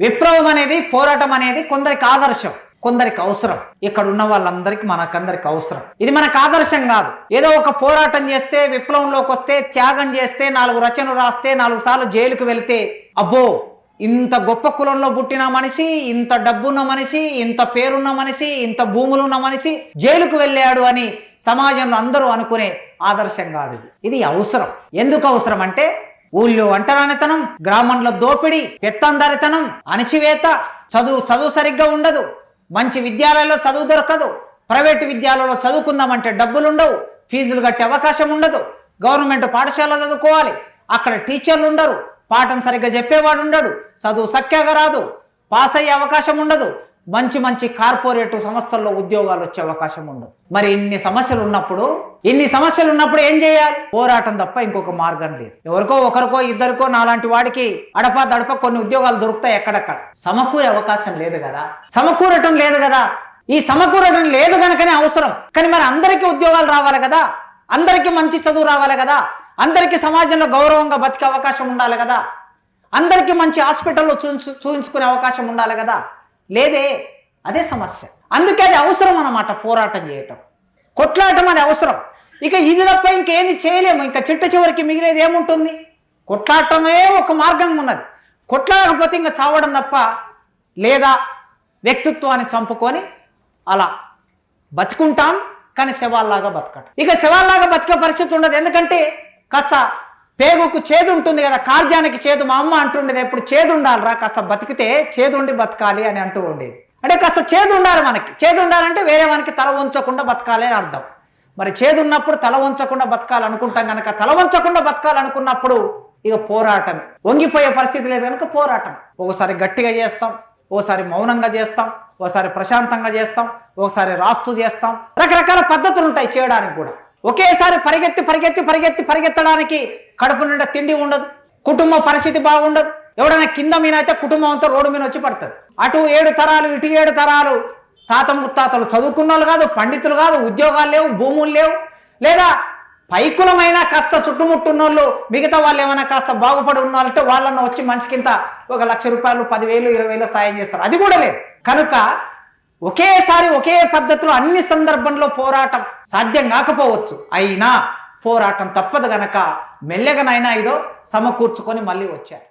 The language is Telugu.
విప్లవం అనేది పోరాటం అనేది కొందరికి ఆదర్శం కొందరికి అవసరం. ఇక్కడ ఉన్న వాళ్ళందరికీ మనకందరికి అవసరం. ఇది మనకు ఆదర్శం కాదు. ఏదో ఒక పోరాటం చేస్తే విప్లవంలోకి వస్తే త్యాగం చేస్తే నాలుగు రచనలు రాస్తే నాలుగు సార్లు జైలుకు వెళితే అబ్బో! ఇంత గొప్ప కులంలో పుట్టిన మనిషి ఇంత డబ్బున్న మనిషి ఇంత పేరున్న మనిషి ఇంత భూములున్న మనిషి జైలుకు వెళ్ళాడు అని సమాజంలో అందరూ అనుకునే ఆదర్శం కాదు ఇది. ఇది అవసరం. ఎందుకు అవసరం అంటే ఊళ్ళో వంటరానితనం గ్రామంలో దోపిడీ పెత్తందరితనం అణచివేత చదువు చదువు సరిగ్గా ఉండదు. మంచి విద్యాలయాల్లో చదువు దొరకదు. ప్రైవేటు విద్యాలయంలో చదువుకుందామంటే డబ్బులు ఉండవు ఫీజులు కట్టే అవకాశం ఉండదు. గవర్నమెంట్ పాఠశాల చదువుకోవాలి. అక్కడ టీచర్లు ఉండరు. పాఠం సరిగ్గా చెప్పేవాడు ఉండడు. చదువు సఖ్యాగా రాదు. పాస్ అయ్యే అవకాశం ఉండదు. మంచి మంచి కార్పొరేట్ సంస్థల్లో ఉద్యోగాలు వచ్చే అవకాశం ఉండదు. మరి ఇన్ని సమస్యలు ఉన్నప్పుడు ఇన్ని సమస్యలు ఉన్నప్పుడు ఏం చేయాలి? పోరాటం తప్ప ఇంకొక మార్గం లేదు. ఎవరికో ఒకరికో ఇద్దరికో నాలాంటి వాడికి అడప దడప కొన్ని ఉద్యోగాలు దొరుకుతాయి ఎక్కడక్కడ. సమకూరే అవకాశం లేదు కదా? సమకూరటం లేదు కదా? ఈ సమకూరటం లేదు కనుకనే అవసరం. కానీ మరి అందరికీ ఉద్యోగాలు రావాలి కదా? అందరికీ మంచి చదువు రావాలి కదా? అందరికీ సమాజంలో గౌరవంగా బతికే అవకాశం ఉండాలి కదా? అందరికీ మంచి హాస్పిటల్లో చూ చూపించుకునే అవకాశం ఉండాలి కదా? లేదే అదే సమస్య. అందుకే అది అవసరం అన్నమాట పోరాటం చేయటం. కొట్లాడటం అది అవసరం. ఇక ఇది తప్ప ఇంకేది చేయలేము. ఇంకా చిట్ట చివరికి మిగిలేది ఏముంటుంది? కొట్లాడటమే ఒక మార్గం ఉన్నది. కొట్లాడకపోతే ఇంకా చావడం తప్ప లేదా వ్యక్తిత్వాన్ని చంపుకొని అలా బతుకుంటాం కానీ శవాల్లాగా బతకటం. ఇక శవాల్లాగా బతికే పరిస్థితి ఉండదు. ఎందుకంటే కాస్త పేగుకు చేదు ఉంటుంది కదా కార్జానికి చేదు మా అమ్మ అంటుండేది ఎప్పుడు చేదు ఉండాలిరా కాస్త బతికితే చేదు ఉండి బతకాలి అని అంటూ ఉండేది. అంటే కాస్త చేదు ఉండాలి మనకి. చేదు ఉండాలంటే వేరే మనకి తల ఉంచకుండా బతకాలి అని అర్థం. మరి చేదు ఉన్నప్పుడు తల ఉంచకుండా బతకాలనుకుంటాం కనుక తల ఉంచకుండా బతకాలనుకున్నప్పుడు ఇక పోరాటమే. వంగిపోయే పరిస్థితి లేదు కనుక పోరాటం ఒకసారి గట్టిగా చేస్తాం ఓసారి మౌనంగా చేస్తాం ఓసారి ప్రశాంతంగా చేస్తాం ఒకసారి రాస్తూ చేస్తాం. రకరకాల పద్ధతులు ఉంటాయి చేయడానికి కూడా. ఒకేసారి పరిగెత్తి పరిగెత్తి పరిగెత్తి పరిగెత్తడానికి కడుపు నిండా తిండి ఉండదు కుటుంబ పరిస్థితి బాగుండదు. ఎవడైనా కింద మీద అయితే కుటుంబం అంతా రోడ్డు మీద వచ్చి పడుతుంది. అటు ఏడు తరాలు ఇటు ఏడు తరాలు. తాత ముత్తాతలు చదువుకున్న వాళ్ళు కాదు పండితులు కాదు ఉద్యోగాలు లేవు భూములు లేవు. లేదా పైకులమైన కాస్త చుట్టుముట్టున్న వాళ్ళు మిగతా వాళ్ళు ఏమైనా కాస్త బాగుపడి ఉన్న వాళ్ళంటే వాళ్ళన్న వచ్చి మంచికింత ఒక లక్ష రూపాయలు పదివేలు ఇరవై వేలు సాయం చేస్తారు. అది కూడా లేదు. కనుక ఒకేసారి ఒకే పద్ధతిలో అన్ని సందర్భంలో పోరాటం సాధ్యం కాకపోవచ్చు. అయినా పోరాటం తప్పదు గనక మెల్లగనైనా ఇదో సమకూర్చుకొని మళ్ళీ వచ్చారు.